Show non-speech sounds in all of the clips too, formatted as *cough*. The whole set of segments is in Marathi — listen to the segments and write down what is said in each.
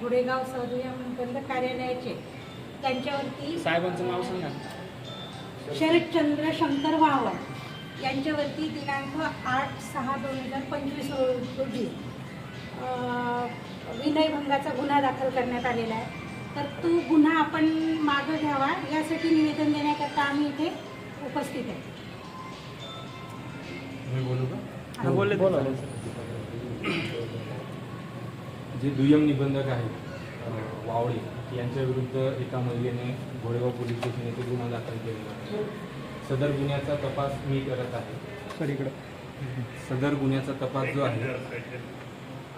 गुडेगाव सहदुयम बंद कार्यालयाचे त्यांच्यावरती साहेबांचं नाव सांगा. शरदचंद्र शंकर वावड यांच्यावरती दिनांक आठ सहा दोन हजार पंचवीस रोजी विनयभंगाचा गुन्हा दाखल करण्यात आलेला आहे. तर तो गुन्हा आपण मागं घ्यावा यासाठी निवेदन देण्याकरता आम्ही इथे उपस्थित आहे मी बोलू का हा, बोलले बोला. जे दुय्यम निबंधक आहेत वावळे यांच्या विरुद्ध एका महिलेने घोडेगाव पोलीस स्टेशन येथे गुन्हा दाखल केलेला आहे. सदर गुन्ह्याचा तपास मी करत आहे. सर इकडं. सदर गुन्ह्याचा तपास जो आहे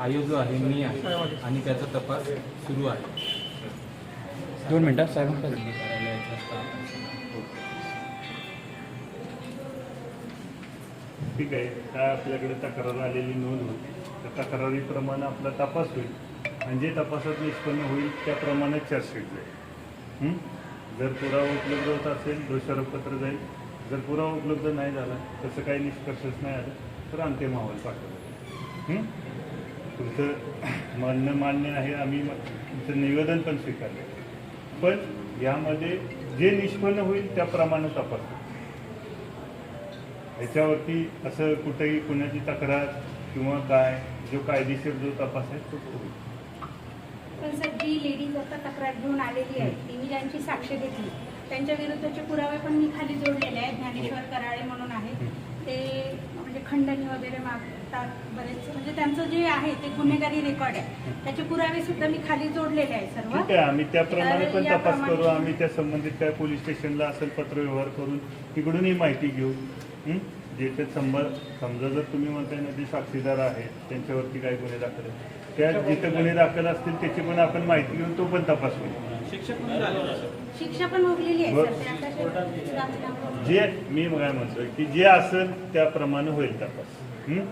आयोग जो आहे मी आहे आणि त्याचा तपास सुरू आहे. दोन मिनटं साहेब. कार्यालयाचा staff आहे. ठीक आहे. काय आपल्याकडे तक्रार आलेली नोंद होती? त्या तक्रारीप्रमाणे आपला तपास होईल. आणि जे तपासात निष्पन्न होईल त्याप्रमाणे चार्जशीट जाईल. जर पुरावा उपलब्ध होत असेल दोषारोपपत्र जाईल. जर पुरावा उपलब्ध नाही झाला तसं काही निष्कर्षच नाही आलं तर अंतिम अहवाल पाठवला जाईल. तुमचं *clears throat* म्हणणं मान्य आहे आम्ही तुमचं निवेदन पण स्वीकारलं. पण यामध्ये जे निष्पन्न होईल त्याप्रमाणे तपास याच्यावरती ह्याच्यावरती असं कुठेही कुणाची तक्रार किंवा काय जो कायदेशीर जो तपास आहे तो होईल पण सर जी लेडीज आता तक्रार घेऊन आलेली आहे ती मी ज्यांची साक्ष घेतली त्यांच्या विरुद्धचे पुरावे पण मी खाली जोडलेले आहेत ज्ञानेश्वर कराळे म्हणून आहेत. ते म्हणजे खंडणी वगैरे मागतात बरेच म्हणजे त्यांचं जे आहे ते गुन्हेगारी रेकॉर्ड आहे. त्याचे पुरावे सुद्धा मी खाली जोडलेले आहे सर्व. ठीक आहे आम्ही त्याप्रमाणे पण तपास करू आम्ही त्या संबंधित काय पोलीस स्टेशनला असेल पत्रव्यवहार करून तिकडूनही माहिती घेऊ. हं? जे ते समजा समजा जर तुम्ही म्हणताय ना जे साक्षीदार आहेत त्यांच्यावरती काय गुन्हे दाखल आहेत? त्या जिथे गुन्हे दाखल असतील त्याची पण आपण माहिती घेऊन तो पण तपास. शिक्षा पण जे मी काय म्हणतोय की जे असेल त्याप्रमाणे होईल तपास. हं?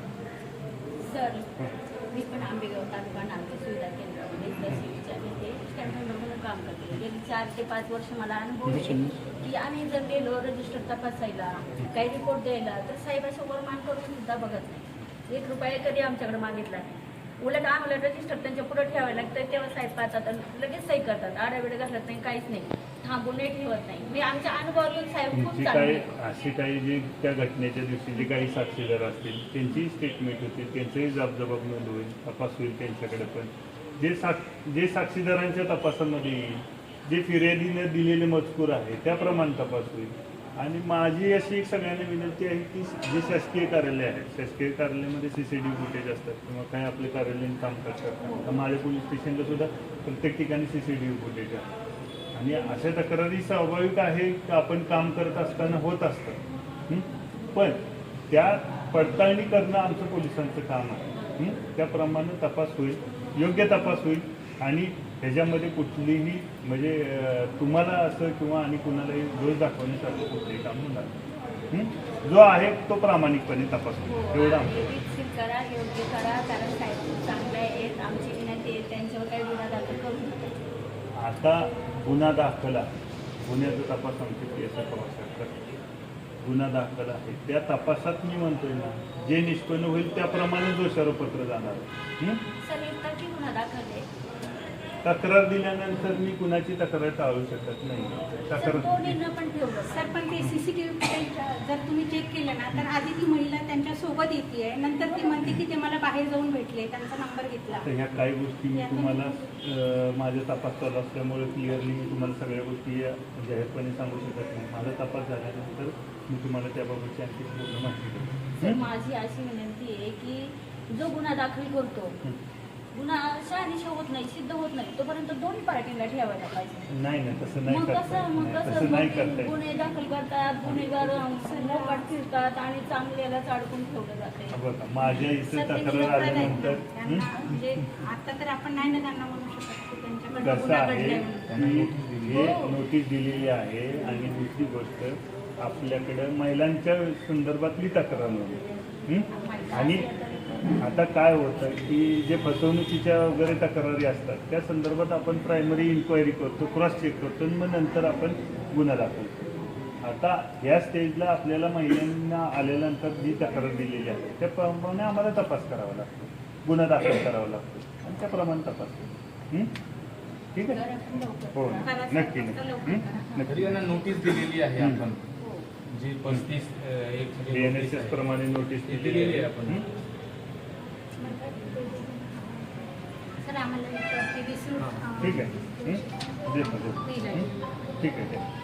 सर मी पण आंबेगाव तालुका नागरी सुविधा काम करते. गेली चार ते पाच वर्ष मला अनुभव आहे की आम्ही जर गेलो रजिस्टर तपासायला काही रिपोर्ट द्यायला तर साहेबासमोर मान करून सुद्धा बघत नाही. एक रुपया कधी आमच्याकडे मागितला नाही. उलट आम्हाला रजिस्टर त्यांच्या पुढे ठेवायला लागतं तेव्हा साहेब पाहतात आणि लगेच सही करतात. आडावेळे घालत नाही काहीच नाही. थांबून ठेवत नाही. मी आमच्या अनुभवातून साहेब खूप जी चांगले काही अशी काही जी त्या घटनेच्या दिवशी जे काही साक्षीदार असतील त्यांचीही स्टेटमेंट होतील त्यांचंही जबाबजबाब नोंद होईल तपास होईल त्यांच्याकडे पण. जे साक्षी जे साक्षीदारांच्या तपासामध्ये येईल जे फिर्यादीने दिलेले मजकूर आहे त्याप्रमाणे तपास होईल. आणि माझी अशी एक सगळ्यांना विनंती आहे की जे शासकीय कार्यालय आहे शासकीय कार्यालयामध्ये C C T V footage असतात किंवा काही आपले कार्यालयीन कामकाज करतात. आता माझ्या पोलीस स्टेशनला सुद्धा प्रत्येक ठिकाणी C C T V footage आहे. आणि अशा तक्रारी स्वाभाविक आहे की आपण काम करत असताना होत असतं पण त्या पडताळणी करणं आमचं पोलिसांचं काम आहे. त्याप्रमाणे तपास होईल. योग्य तपास होईल आणि ह्याच्यामध्ये कुठलीही म्हणजे तुम्हाला असं किंवा आणि कुणालाही दोष दाखवण्यासारखं कुठलंही काम होणार. हं? जो आहे तो प्रामाणिकपणे तपास होईल एवढं करा योग्य करा कारण साहेब खूप चांगले आहेत आमची विनंती आहे त्यांच्यावर काही गुन्हा दाखल करू नका आता गुन्हा दाखल गुन्ह्याचा तपास आमचे पी एस आय करतात गुन्हा दाखल आहे त्या तपासात मी म्हणतोय ना जे निष्पन्न होईल त्याप्रमाणे दोषारोपत्र जाणार हं? गुन्हा दाखल आहे तक्रार दिल्यानंतर मी कुणाची तक्रार टाळू शकत नाही. तक्रार पण ठेवलं. सर पण ते सीसीटीव्ही फुटेज जर तुम्ही चेक केलं ना तर आधी ती महिला त्यांच्यासोबत येते नंतर ती म्हणते की ते मला बाहेर जाऊन भेटले त्यांचा नंबर घेतला. तर ह्या काही गोष्टी मी तुम्हाला अं, माझा तपास चालू असल्यामुळे क्लिअरली मी तुम्हाला सगळ्या गोष्टी या जाहीरपणे सांगू शकत नाही. माझा तपास झाल्यानंतर मी तुम्हाला त्याबाबतची आणखी पूर्ण माहिती देईन. सर? माझी अशी विनंती आहे की जो गुन्हा दाखल करतो हं. गुन्हा शहानिशा होत नाही सिद्ध होत नाही तोपर्यंत दोन्ही पार्टीला ठेवायला पाहिजे नाही नाही तसं नाही मग करता कसं मग कसं तसं नाही मग करता ते येत. गुन्हे दाखल करतात गुन्हेगार फिरतात आणि चांगल्यालाच अडकून ठेवलं जाते बघा माझ्या इथं तक्रार आल्यानंतर हं? म्हणजे आता तर आपण नाही ना त्यांना म्हणू शकत की त्यांच्याकडनं कसं गुन्हा आहे घडलाय म्हणून. त्यांनी हे नोटीस दिलेली आहे आणि दुसरी गोष्ट आपल्याकडं महिलांच्या संदर्भातली तक्रार हं? आणि आता काय होतं की जे फसवणुकीच्या वगैरे तक्रारी असतात त्या संदर्भात आपण प्रायमरी इन्क्वायरी करतो क्रॉस चेक करतो आणि मग नंतर आपण गुन्हा दाखवतो आता ह्या स्टेजला आपल्याला महिलांना आल्यानंतर जी तक्रार दिलेली आहे त्याप्रमाणे आम्हाला तपास करावा लागतो गुन्हा दाखल करावा लागतो आणि त्याप्रमाणे तपास. हं? ठीक आहे हो करा. नक्की नक्की नक्की त्यांना नोटीस दिलेली आहे. आपण हो. जी पस्तीस एस. प्रमाणे नोटीस दिलेली आहे आपण ठीक आहे ठीक आहे.